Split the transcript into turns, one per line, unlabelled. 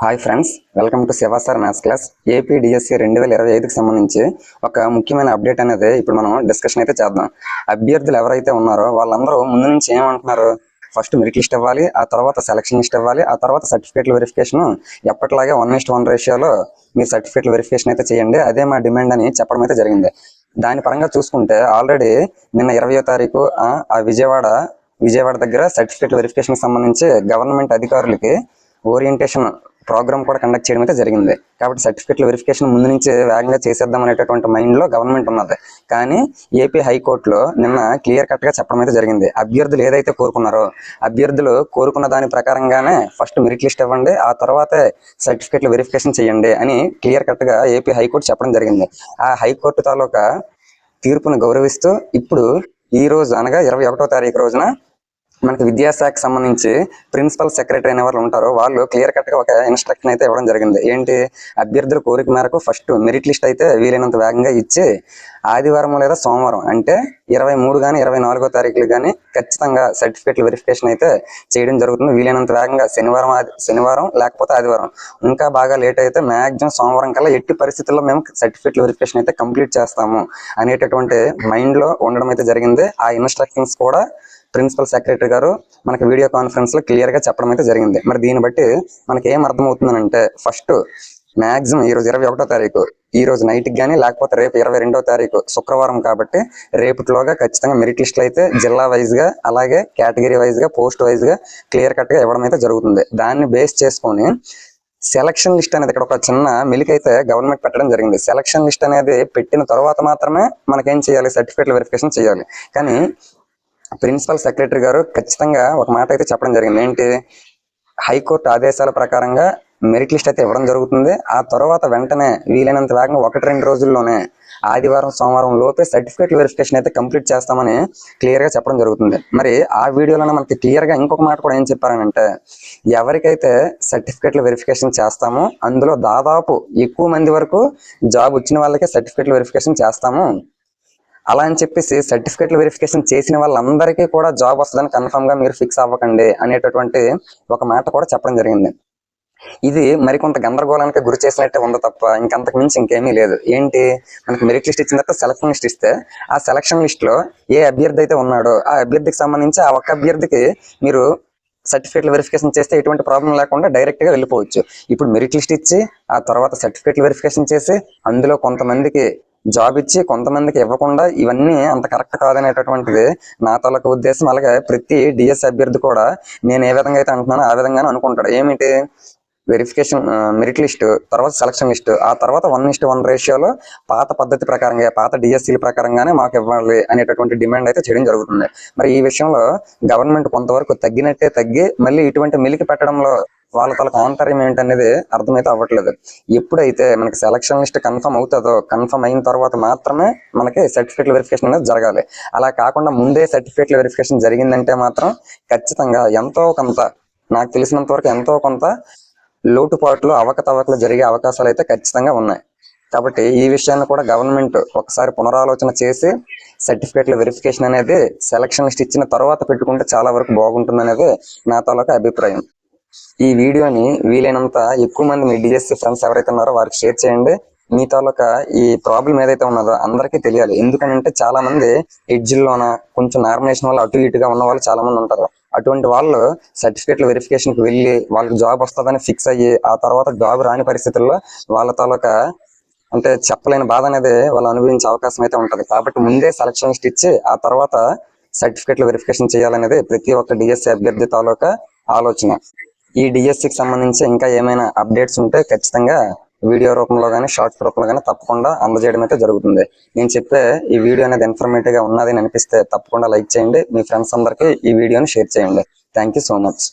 Hi friends welcome to Shiva sir maths class AP DSC రెండు వేల ఇరవై ఐదుకి సంబంధించి ఒక ముఖ్యమైన అప్డేట్ అనేది ఇప్పుడు మనం డిస్కషన్ అయితే చేద్దాం. అభ్యర్థులు ఎవరైతే ఉన్నారో వాళ్ళందరూ ముందు నుంచి ఏమంటున్నారు ఫస్ట్ మెరిట్ లిస్ట్ ఇవ్వాలి ఆ తర్వాత సెలక్షన్ లిస్ట్ ఇవ్వాలి ఆ తర్వాత సర్టిఫికేట్ల వెరిఫికేషన్ ఎప్పటిలాగే వన్ ఇస్ట్ వన్ రేషియోలో మీరు సర్టిఫికేట్ల వెరిఫికేషన్ అయితే చేయండి. అదే మా డిమాండ్ అని చెప్పడం అయితే జరిగింది. దాని పరంగా చూసుకుంటే ఆల్రెడీ నిన్న ఇరవయో తారీఖు ఆ ఆ విజయవాడ విజయవాడ దగ్గర సర్టిఫికేట్ వెరిఫికేషన్ సంబంధించి గవర్నమెంట్ అధికారులకి ఓరియంటేషన్ ప్రోగ్రామ్ కూడా కండక్ట్ చేయడం అయితే జరిగింది. కాబట్టి సర్టిఫికేట్ల వెరిఫికేషన్ ముందు నుంచి వేగంగా చేసేద్దాం అనేటటువంటి మైండ్లో గవర్నమెంట్ ఉన్నది. కానీ ఏపీ హైకోర్టులో నిన్న క్లియర్ కట్గా చెప్పడం అయితే జరిగింది. అభ్యర్థులు ఏదైతే కోరుకున్నారో అభ్యర్థులు కోరుకున్న దాని ప్రకారంగానే ఫస్ట్ మెరిట్ లిస్ట్ ఇవ్వండి. ఆ తర్వాతే సర్టిఫికేట్ల వెరిఫికేషన్ చేయండి అని క్లియర్ కట్గా ఏపీ హైకోర్టు చెప్పడం జరిగింది. ఆ హైకోర్టు తాలూకా తీర్పును గౌరవిస్తూ ఇప్పుడు ఈ రోజు అనగా ఇరవై ఒకటో తారీఖు రోజున మనకి విద్యాశాఖకు సంబంధించి ప్రిన్సిపల్ సెక్రటరీ అనే వాళ్ళు ఉంటారు. వాళ్ళు క్లియర్ కట్గా ఒక ఇన్స్ట్రక్షన్ అయితే ఇవ్వడం జరిగింది. ఏంటి? అభ్యర్థుల కోరిక మేరకు ఫస్ట్ మెరిట్ లిస్ట్ అయితే వీలైనంత వేగంగా ఇచ్చి ఆదివారం లేదా సోమవారం అంటే ఇరవై మూడు కానీ ఇరవై నాలుగో తారీఖులు కానీ ఖచ్చితంగా సర్టిఫికేట్ వెరిఫికేషన్ అయితే చేయడం జరుగుతుంది. వీలైనంత వేగంగా శనివారం ఆది- శనివారం లేకపోతే ఆదివారం. ఇంకా బాగా లేట్ అయితే మాక్సిమం సోమవారం కల్లా ఎట్టి పరిస్థితుల్లో మేము సర్టిఫికేట్ వెరిఫికేషన్ అయితే కంప్లీట్ చేస్తాము అనేటటువంటి మైండ్లో ఉండడం అయితే జరిగింది. ఆ ఇన్స్ట్రక్షన్స్ కూడా ప్రిన్సిపల్ సెక్రటరీ గారు మనకి వీడియో కాన్ఫరెన్స్లో క్లియర్గా చెప్పడం అయితే జరిగింది. మరి దీన్ని బట్టి మనకి ఏం అర్థమవుతుందంటే ఫస్ట్ మాక్సిమం ఈ రోజు ఇరవై ఒకటో తారీఖు ఈ రోజు నైట్ కానీ లేకపోతే రేపు ఇరవై రెండో తారీఖు శుక్రవారం కాబట్టి రేపటిలోగా ఖచ్చితంగా మెరిట్ లిస్టులు అయితే జిల్లా వైజ్గా అలాగే కేటగిరీ వైజ్గా పోస్ట్ వైజ్గా క్లియర్ కట్గా ఇవ్వడం అయితే జరుగుతుంది. దాన్ని బేస్ చేసుకొని సెలక్షన్ లిస్ట్ అనేది ఇక్కడ ఒక చిన్న మిలిక్ అయితే గవర్నమెంట్ పెట్టడం జరిగింది. సెలక్షన్ లిస్ట్ అనేది పెట్టిన తర్వాత మాత్రమే మనకేం చేయాలి? సర్టిఫికేట్ల వెరిఫికేషన్ చేయాలి. కానీ ప్రిన్సిపల్ సెక్రటరీ గారు ఖచ్చితంగా ఒక మాట అయితే చెప్పడం జరిగింది. ఏంటి? హైకోర్టు ఆదేశాల ప్రకారంగా మెరిట్ లిస్ట్ అయితే ఇవ్వడం జరుగుతుంది. ఆ తర్వాత వెంటనే వీలైనంత వేగంగా ఒకటి రెండు రోజుల్లోనే ఆదివారం సోమవారం లోపే సర్టిఫికేట్ వెరిఫికేషన్ అయితే కంప్లీట్ చేస్తామని క్లియర్గా చెప్పడం జరుగుతుంది. మరి ఆ వీడియోలోనే మనకి క్లియర్గా ఇంకొక మాట కూడా ఏం చెప్పారనంటే ఎవరికైతే సర్టిఫికేట్లు వెరిఫికేషన్ చేస్తామో అందులో దాదాపు ఎక్కువ మంది వరకు జాబ్ వచ్చిన వాళ్ళకే సర్టిఫికేట్లు వెరిఫికేషన్ చేస్తాము. అలా అని చెప్పేసి సర్టిఫికేట్ల వెరిఫికేషన్ చేసిన వాళ్ళందరికీ కూడా జాబ్ వస్తుందని కన్ఫర్మ్గా మీరు ఫిక్స్ అవ్వకండి అనేటటువంటి ఒక మాట కూడా చెప్పడం జరిగింది. ఇది మరికొంత గందరగోళానికి గురి చేసినట్టే ఉంది తప్ప ఇంకంతకు మించి ఇంకేమీ లేదు. ఏంటి? మనకి మెరిట్ లిస్ట్ ఇచ్చిన తర్వాత సెలక్షన్ లిస్ట్ ఇస్తే ఆ సెలక్షన్ లిస్ట్లో ఏ అభ్యర్థి అయితే ఉన్నాడో ఆ అభ్యర్థికి సంబంధించి ఆ ఒక్క అభ్యర్థికి మీరు సర్టిఫికేట్ల వెరిఫికేషన్ చేస్తే ఎటువంటి ప్రాబ్లం లేకుండా డైరెక్ట్గా వెళ్ళిపోవచ్చు. ఇప్పుడు మెరిట్ లిస్ట్ ఇచ్చి ఆ తర్వాత సర్టిఫికేట్ల వెరిఫికేషన్ చేసి అందులో కొంతమందికి జాబ్ ఇచ్చి కొంతమందికి ఇవ్వకుండా ఇవన్నీ అంత కరెక్ట్ కాదనేటటువంటిది నా తాలూకా ఉద్దేశం. అలాగే ప్రతి డిఎస్ అభ్యర్థి కూడా నేను ఏ విధంగా అయితే అంటున్నానో ఆ విధంగానే అనుకుంటాడు. ఏమిటి? వెరిఫికేషన్ మెరిట్ లిస్ట్ తర్వాత సెలక్షన్ లిస్ట్ ఆ తర్వాత వన్ ఇస్ట్ వన్ రేషియోలో పాత పద్ధతి ప్రకారంగా పాత డిఎస్సీల ప్రకారంగానే మాకు ఇవ్వాలి అనేటటువంటి డిమాండ్ అయితే చేయడం జరుగుతుంది. మరి ఈ విషయంలో గవర్నమెంట్ కొంతవరకు తగ్గినట్టే తగ్గి మళ్ళీ ఇటువంటి మెలికి పెట్టడంలో వాళ్ళ తలకు ఆంతర్యం ఏంటనేది అర్థమైతే అవ్వట్లేదు. ఎప్పుడైతే మనకి సెలక్షన్ లిస్ట్ కన్ఫర్మ్ అవుతుందో కన్ఫర్మ్ అయిన తర్వాత మాత్రమే మనకి సర్టిఫికేట్ వెరిఫికేషన్ అనేది జరగాలి. అలా కాకుండా ముందే సర్టిఫికేట్ వెరిఫికేషన్ జరిగిందంటే మాత్రం ఖచ్చితంగా ఎంతో కొంత నాకు తెలిసినంత వరకు ఎంతో కొంత లోటుపాట్లు అవకతవకలు జరిగే అవకాశాలు అయితే ఖచ్చితంగా ఉన్నాయి. కాబట్టి ఈ విషయాన్ని కూడా గవర్నమెంట్ ఒకసారి పునరాలోచన చేసి సర్టిఫికేట్ల వెరిఫికేషన్ అనేది సెలక్షన్ లిస్ట్ ఇచ్చిన తర్వాత పెట్టుకుంటే చాలా వరకు బాగుంటుంది అనేది నా తాలూకా అభిప్రాయం. ఈ వీడియోని వీలైనంత ఎక్కువ మంది మీ డిఎస్సి ఫ్రెండ్స్ ఎవరైతే ఉన్నారో వారికి షేర్ చేయండి. మీ తాలూకా ఈ ప్రాబ్లం ఏదైతే ఉన్నదో అందరికీ తెలియాలి. ఎందుకంటే చాలా మంది ఎడ్జిల్లోన కొంచెం నామినేషన్ వల్ల అటు ఇటుగా ఉన్న వాళ్ళు చాలా మంది ఉంటారు. అటువంటి వాళ్ళు సర్టిఫికేట్ల వెరిఫికేషన్కి వెళ్ళి వాళ్ళకి జాబ్ వస్తుందని ఫిక్స్ అయ్యి ఆ తర్వాత జాబ్ రాని పరిస్థితుల్లో వాళ్ళ తాలూకా అంటే చెప్పలేని బాధ అనేది వాళ్ళు అనుభవించే అవకాశం అయితే ఉంటది. కాబట్టి ముందే సెలక్షన్ లిస్ట్ ఇచ్చి ఆ తర్వాత సర్టిఫికేట్ల వెరిఫికేషన్ చేయాలనేది ప్రతి ఒక్క డిఎస్సి అభ్యర్థి తాలూకా ఆలోచన. ఈ డిఎస్సికి కి సంబంధించి ఇంకా ఏమైనా అప్డేట్స్ ఉంటే ఖచ్చితంగా వీడియో రూపంలో కానీ షార్ట్స్ రూపంలో కానీ తప్పకుండా అందజేయడం అయితే జరుగుతుంది. నేను చెప్పే ఈ వీడియో అనేది ఇన్ఫర్మేటివ్గా ఉన్నది అని అనిపిస్తే తప్పకుండా లైక్ చేయండి. మీ ఫ్రెండ్స్ అందరికీ ఈ వీడియోని షేర్ చేయండి. Thank you so much